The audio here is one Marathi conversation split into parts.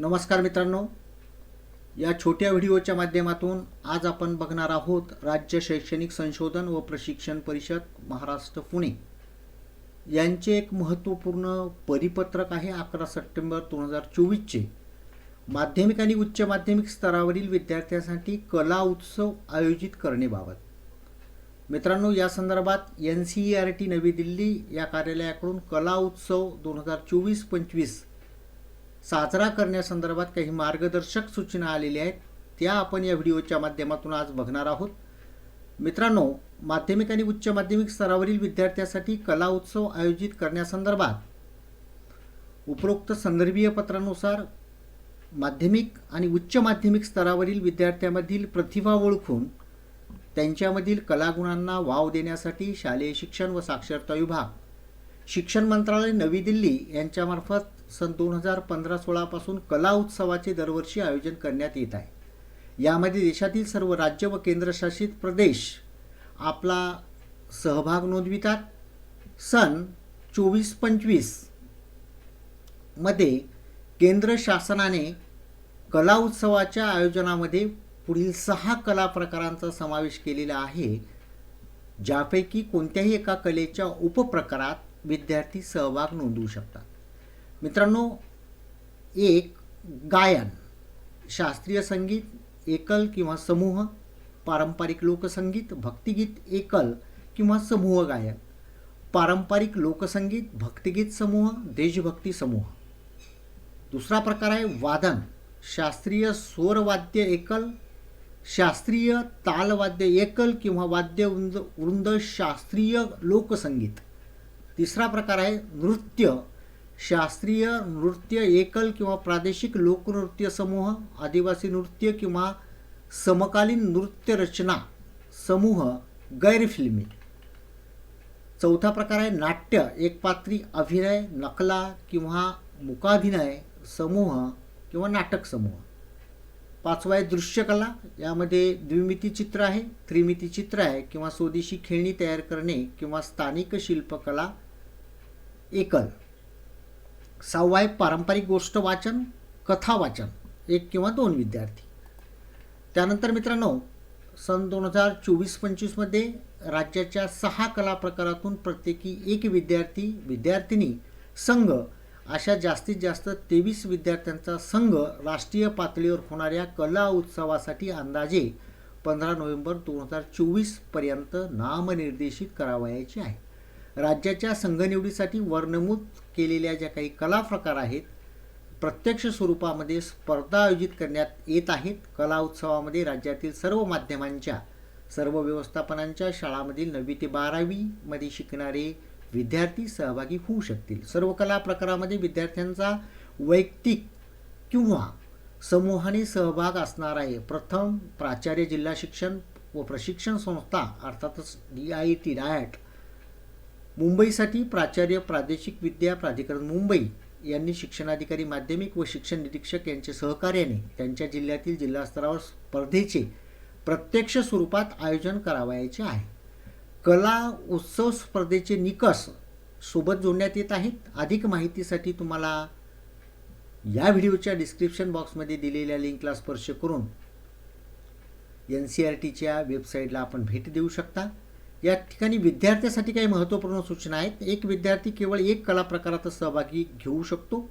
नमस्कार मित्रांनो. या छोट्या व्हिडिओच्या माध्यमातून आज आपण बघणार आहोत राज्य शैक्षणिक संशोधन व प्रशिक्षण परिषद महाराष्ट्र पुणे. यांचे एक महत्त्वपूर्ण परिपत्रक आहे अकरा सप्टेंबर दोन हजार चोवीसचे. माध्यमिक आणि उच्च माध्यमिक स्तरावरील विद्यार्थ्यांसाठी कला उत्सव आयोजित करणेबाबत मित्रांनो या संदर्भात N C E R T Navi Delhi या कार्यालयाकडून कला उत्सव दोन हजार चोवीस पंचवीस साजरा करण्यासंदर्भात काही मार्गदर्शक सूचना आलेल्या आहेत त्या आपण या व्हिडिओच्या माध्यमातून आज बघणार आहोत. मित्रांनो माध्यमिक आणि उच्च माध्यमिक स्तरावरील विद्यार्थ्यांसाठी कला उत्सव आयोजित करण्यासंदर्भात उपरोक्त संदर्भीय पत्रानुसार माध्यमिक आणि उच्च माध्यमिक स्तरावरील विद्यार्थ्यांमधील प्रतिभा ओळखून त्यांच्यामधील कलागुणांना वाव देण्यासाठी शालेय शिक्षण व साक्षरता विभाग शिक्षण मंत्रालय नवी दिल्ली यांच्यामार्फत सन दोन हजार पंधरा सोळापासून कला उत्सवाचे दरवर्षी आयोजन करण्यात येत आहे. यामध्ये देशातील सर्व राज्य व केंद्रशासित प्रदेश आपला सहभाग नोंदवितात. सन चोवीस पंचवीसमध्ये केंद्र शासनाने कला उत्सवाच्या आयोजनामध्ये पुढील सहा कला प्रकारांचा समावेश केलेला आहे ज्यापैकी कोणत्याही एका कलेच्या उपप्रकारात विद्यार्थी सहभाग नोंदवू शकतात. मित्रांनो एक गायन शास्त्रीय संगीत एकल किंवा समूह पारंपरिक लोकसंगीत भक्तिगीत एकल किंवा समूह गायन पारंपरिक लोकसंगीत भक्तिगीत समूह देशभक्ती समूह. दुसरा प्रकार आहे वादन शास्त्रीय स्वरवाद्य एकल शास्त्रीय तालवाद्य एकल किंवा वाद्य वृंद वृंद शास्त्रीय लोकसंगीत. तिसरा प्रकार आहे नृत्य. शास्त्रीय नृत्य एकल किंवा प्रादेशिक लोकनृत्य समूह आदिवासी नृत्य किंवा समकालीन नृत्य रचना समूह गैरफिल्मी. चौथा प्रकार आहे नाट्य एकपात्री अभिनय नकला किंवा मुकाभिनय समूह किंवा नाटक समूह. पाचवा आहे दृश्यकला यामध्ये द्विमिती चित्र आहे त्रिमिती चित्र आहे किंवा स्वदेशी खेळणी तयार करणे किंवा स्थानिक शिल्पकला एकल. सहावा आहे पारंपरिक गोष्ट वाचन कथा वाचन एक किंवा दोन विद्यार्थी. त्यानंतर मित्रांनो सन दोन हजार चोवीस पंचवीसमध्ये राज्याच्या सहा कला प्रकारातून प्रत्येकी एक विद्यार्थी विद्यार्थिनी संघ अशा जास्तीत जास्त तेवीस विद्यार्थ्यांचा संघ राष्ट्रीय पातळीवर होणाऱ्या कला उत्सवासाठी अंदाजे पंधरा नोव्हेंबर दोन हजार चोवीसपर्यंत नामनिर्देशित करावयाचे आहे. राज्याच्या संघनिवडीसाठी वर्णमूत केलेल्या ज्या काही कला प्रकार आहेत प्रत्यक्ष स्वरूपामध्ये स्पर्धा आयोजित करण्यात येत आहेत. कला उत्सवामध्ये राज्यातील सर्व माध्यमांच्या सर्व व्यवस्थापनांच्या शाळामधील नववी ते बारावीमध्ये शिकणारे विद्यार्थी सहभागी होऊ शकतील. सर्व कला प्रकारामध्ये विद्यार्थ्यांचा वैयक्तिक किंवा समूहाने सहभाग असणार आहे. प्रथम प्राचार्य जिल्हा शिक्षण व प्रशिक्षण संस्था अर्थातच डी आय टी डायट मुंबईसाठी प्राचार्य प्रादेशिक विद्या प्राधिकरण मुंबई यांनी शिक्षणाधिकारी माध्यमिक व शिक्षण निरीक्षक यांच्या सहकार्याने त्यांच्या जिल्ह्यातील जिल्हास्तरावर स्पर्धेचे प्रत्यक्ष स्वरूपात आयोजन करावयाचे आहे. कला उत्सव स्पर्धेचे निकष सोबत जोडण्यात येत आहेत. अधिक माहितीसाठी तुम्हाला या व्हिडिओच्या डिस्क्रिप्शन बॉक्समध्ये दिलेल्या लिंकला स्पर्श करून एन सी आर टीच्या वेबसाईटला आपण भेट देऊ शकता. या ठिकाणी विद्यार्थ्यासाठी काही महत्त्वपूर्ण सूचना आहेत. एक विद्यार्थी केवळ एक कला प्रकारात सहभागी घेऊ शकतो.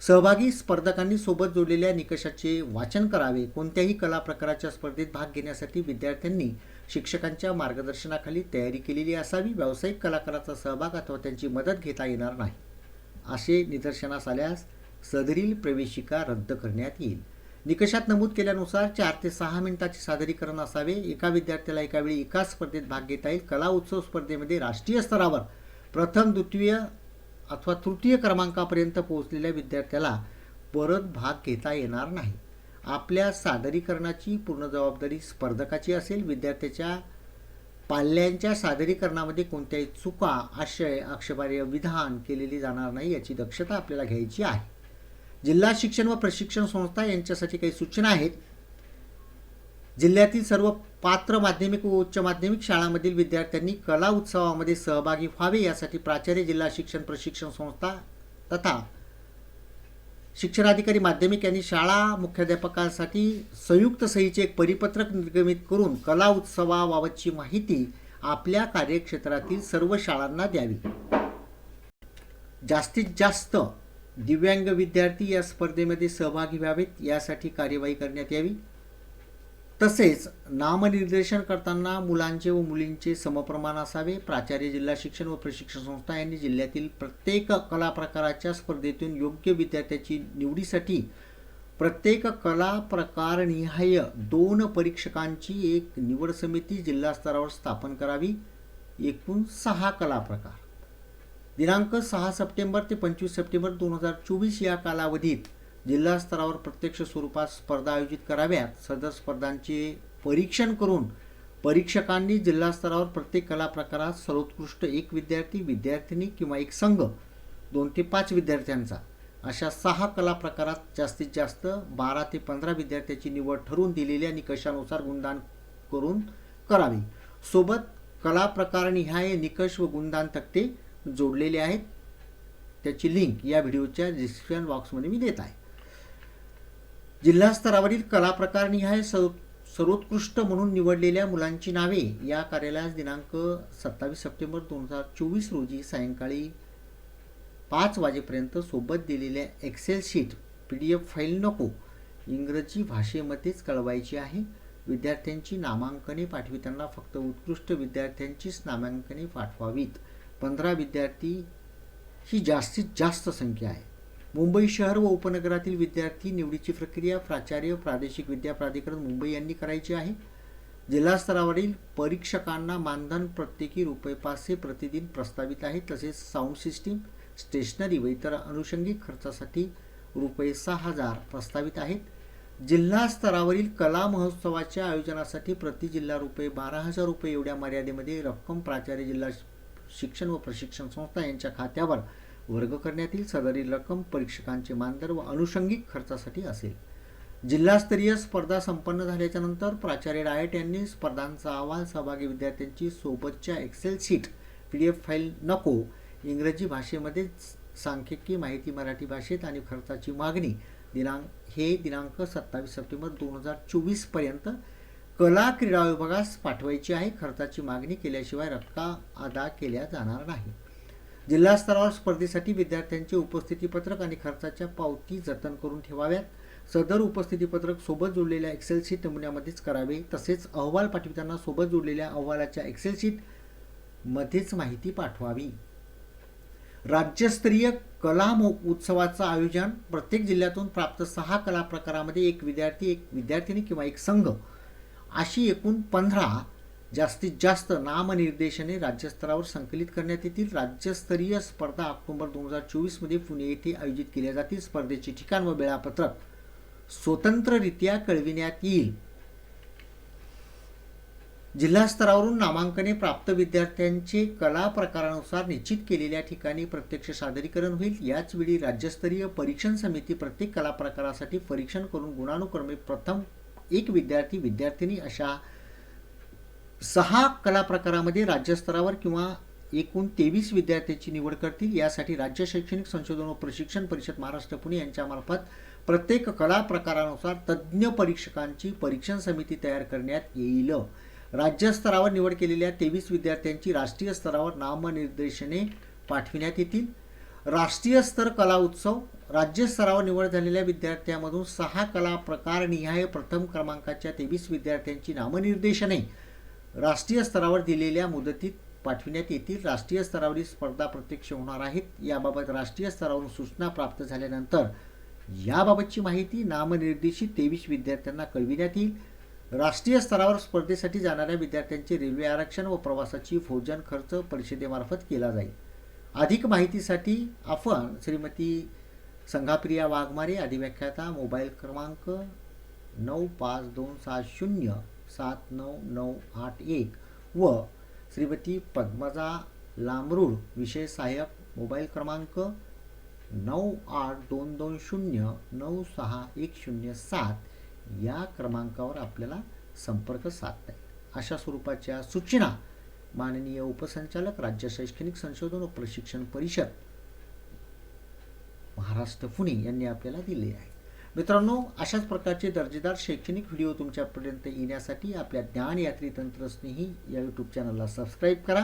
सहभागी स्पर्धकांनी सोबत जोडलेल्या निकषाचे वाचन करावे. कोणत्याही कला प्रकाराच्या स्पर्धेत भाग घेण्यासाठी विद्यार्थ्यांनी शिक्षकांच्या मार्गदर्शनाखाली तयारी केलेली असावी. व्यावसायिक कलाकाराचा सहभाग अथवा त्यांची मदत घेता येणार नाही. असे निदर्शनास आल्यास सदरील प्रवेशिका रद्द करण्यात येईल. निकषात नमूद केल्यानुसार चार ते सहा मिनिटाचे सादरीकरण असावे. एका विद्यार्थ्याला एका वेळी एकाच स्पर्धेत भाग घेता येईल. कला उत्सव स्पर्धेमध्ये राष्ट्रीय स्तरावर प्रथम द्वितीय अथवा तृतीय क्रमांकापर्यंत पोहोचलेल्या विद्यार्थ्याला परत भाग घेता येणार नाही. आपल्या सादरीकरणाची पूर्ण जबाबदारी स्पर्धकाची असेल. विद्यार्थ्याच्या पाल्यांच्या सादरीकरणामध्ये कोणत्याही चुका आशय आक्षेपार्ह विधान केलेली जाणार नाही याची दक्षता आपल्याला घ्यायची आहे. जिल्हा शिक्षण व प्रशिक्षण संस्था यांच्यासाठी काही सूचना आहेत. जिल्ह्यातील सर्व पात्र माध्यमिक व उच्च माध्यमिक शाळांमधील विद्यार्थ्यांनी कला उत्सवामध्ये सहभागी व्हावे यासाठी प्राचार्य जिल्हा शिक्षण प्रशिक्षण संस्था तथा शिक्षणाधिकारी माध्यमिक यांनी शाळा मुख्याध्यापकांसाठी संयुक्त सहीचे एक परिपत्रक निर्गमित करून कला उत्सवाबाबतची माहिती आपल्या कार्यक्षेत्रातील सर्व शाळांना द्यावी. जास्तीत जास्त दिव्यांग विद्यार्थी या स्पर्धेमध्ये सहभागी व्हावेत यासाठी कार्यवाही करण्यात यावी. तसेच नामनिर्देशन करताना मुलांचे व मुलींचे समप्रमाण असावे. प्राचार्य जिल्हा शिक्षण व प्रशिक्षण संस्था यांनी जिल्ह्यातील प्रत्येक कला प्रकाराच्या स्पर्धेतून योग्य विद्यार्थ्याची निवडीसाठी प्रत्येक कला प्रकारनिहाय दोन परीक्षकांची एक निवड समिती जिल्हा स्तरावर स्थापन करावी. एकूण सहा कला प्रकार. दिनांक सहा सप्टेंबर ते पंचवीस सप्टेंबर दोन हजार चोवीस या कालावधीत जिल्हा स्तरावर प्रत्यक्ष स्वरूपात स्पर्धा आयोजित कराव्यात. सदर स्पर्धांचे परीक्षण करून परीक्षकांनी जिल्हा स्तरावर प्रत्येक कला प्रकारात सर्वोत्कृष्ट एक विद्यार्थी विद्यार्थिनी किंवा एक संघ दोन ते पाच विद्यार्थ्यांचा अशा सहा कला प्रकारात जास्तीत जास्त बारा ते पंधरा विद्यार्थ्याची निवड ठरवून दिलेल्या निकषानुसार गुणदान करून करावी. सोबत कला प्रकारनिहाय निकष व गुणदान तक्ते जोडलेले आहेत. त्याची लिंक या व्हिडिओच्या डिस्क्रिप्शन बॉक्समध्ये मी देत आहे. जिल्हा स्तरावरील कला सर्व सर्वोत्कृष्ट म्हणून निवडलेल्या मुलांची नावे या कार्यालयास दिनांक सत्तावीस सप्टेंबर दोन हजार चोवीस रोजी सायंकाळी पाच वाजेपर्यंत सोबत दिलेल्या Excel sheet P D F file नको इंग्रजी भाषेमध्येच कळवायची आहे. विद्यार्थ्यांची नामांकने पाठविताना फक्त उत्कृष्ट विद्यार्थ्यांचीच नामांकने पाठवावीत. पंधरा विद्यार्थी ही जास्तीत जास्त संख्या आहे. मुंबई शहर व उपनगरातील विद्यार्थी निवडीची प्रक्रिया प्राचार्य प्रादेशिक विद्या प्राधिकरण मुंबई यांनी करायची आहे. जिल्हा स्तरावरील परीक्षकांना मानधन प्रत्येकी रुपये पाचशे प्रतिदिन प्रस्तावित आहे. तसेच साऊंड सिस्टीम स्टेशनरी व इतर अनुषंगिक खर्चासाठी रुपये सहा हजार प्रस्तावित आहेत. जिल्हा स्तरावरील कला महोत्सवाच्या आयोजनासाठी प्रति जिल्हा रुपये बारा हजार रुपये एवढ्या मर्यादेमध्ये रक्कम प्राचार्य जिल्हा शिक्षण व प्रशिक्षण संस्था यांच्या खात्यावर वर्ग करण्यात येईल सदरील रक्कम परीक्षकांचे मानधन व अनुषंगिक खर्चासाठी असेल. जिल्हास्तरीय स्पर्धा संपन्न झाल्याच्यानंतर प्राचार्य डायट यांनी स्पर्धांचा अहवाल सहभागी विद्यार्थ्यांची सोबतच्या Excel sheet P D F file नको इंग्रजी भाषेमध्ये सांख्यिकी माहिती मराठी भाषेत आणि खर्चाची मागणी दिनांक हे दिनांक सत्तावीस सप्टेंबर दोन हजार चोवीसपर्यंत कला क्रीडा विभागास पाठवायची आहे खर्चाची मागणी केल्याशिवाय रक्का अदा केल्या जाणार नाही. जिल्हा स्तरावर स्पर्धेसाठी विद्यार्थ्यांचे उपस्थितीपत्रक आणि खर्चाच्या पावती जतन करून ठेवाव्यात. सदर उपस्थितीपत्रक सोबत जोडलेल्या एक्सेल शीट नमुन्यामध्येच करावे तसेच अहवाल पाठविताना सोबत जोडलेल्या अहवालाच्या एक्सेल शीट मध्येच माहिती पाठवावी. राज्यस्तरीय कला मो उत्सवाचं आयोजन प्रत्येक जिल्ह्यातून प्राप्त सहा कला प्रकारामध्ये एक विद्यार्थी एक विद्यार्थिनी किंवा एक संघ अशी एकूण पंधरा जास्तीत जास्त नामनिर्देशने राज्यस्तरावर संकलित करण्यात येतील. राज्यस्तरीय स्पर्धा ऑक्टोबर दोन हजार चोवीसमध्ये पुणे येथे आयोजित केल्या जातील. स्पर्धेचे ठिकाण व वेळापत्रक स्वतंत्ररित्या कळविण्यात येईल. जिल्हा स्तरावरून नामांकने प्राप्त विद्यार्थ्यांचे कला प्रकारानुसार निश्चित केलेल्या ठिकाणी प्रत्यक्ष सादरीकरण होईल. याचवेळी राज्यस्तरीय परीक्षण समिती प्रत्येक कला प्रकारासाठी परीक्षण करून गुणानुक्रमे प्रथम एक विद्यार्थी विद्यार्थिनी अशा सहा कला प्रकारामध्ये राज्यस्तरावर किंवा एकूण तेवीस विद्यार्थ्यांची निवड करतील. यासाठी राज्य शैक्षणिक संशोधन व प्रशिक्षण परिषद महाराष्ट्र पुणे यांच्यामार्फत प्रत्येक कला प्रकारानुसार तज्ज्ञ परीक्षकांची परीक्षण समिती तयार करण्यात येईल. राज्यस्तरावर निवड केलेल्या तेवीस विद्यार्थ्यांची राष्ट्रीय स्तरावर नामनिर्देशने पाठविण्यात येतील. राष्ट्रीय स्तर कला उत्सव राज्य स्तरावर निवड झालेल्या विद्यार्थ्यांमधून सहा कला प्रकारनिहाय प्रथम क्रमांकाच्या तेवीस विद्यार्थ्यांची नामनिर्देशने राष्ट्रीय स्तरावर दिलेल्या मुदतीत पाठविण्यात येतील. राष्ट्रीय स्तरावरील स्पर्धा प्रत्यक्ष होणार आहेत. याबाबत राष्ट्रीय स्तरावरून सूचना प्राप्त झाल्यानंतर याबाबतची माहिती नामनिर्देशित तेवीस विद्यार्थ्यांना कळविण्यात येईल. राष्ट्रीय स्तरावर स्पर्धेसाठी जाणाऱ्या विद्यार्थ्यांचे रेल्वे आरक्षण व प्रवासाची भोजन खर्च परिषदेमार्फत केला जाईल. अधिक माहितीसाठी आपण श्रीमती संघाप्रिया वाघमारे अधिव्याख्याता मोबाईल क्रमांक नऊ पाच दोन सात शून्य सात नऊ नऊ आठ एक व श्रीमती पद्मजा लांबरूड विषय सहाय्यक मोबाईल क्रमांक नऊ आठ दोन दोन शून्य नऊ सहा एक शून्य सात या क्रमांकावर आपल्याला संपर्क साधता येईल. अशा स्वरूपाच्या सूचना माननीय उपसंचालक राज्य शैक्षणिक संशोधन व प्रशिक्षण परिषद. महाराष्ट्र पुणे यांनी आपल्याला दिले आहे. मित्रांनो अशाच प्रकारचे दर्जेदार शैक्षणिक व्हिडिओ तुमच्यापर्यंत येण्यासाठी आपल्या ज्ञानयात्री तंत्रस्नेही या यूट्यूब चॅनलला सबस्क्राईब करा.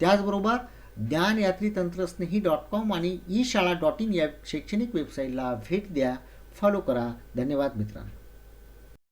त्याचबरोबर ज्ञानयात्री तंत्रस्नेही डॉट कॉम आणि ई शाळा डॉट इन या शैक्षणिक वेबसाईटला भेट द्या. फॉलो करा. धन्यवाद मित्रांनो.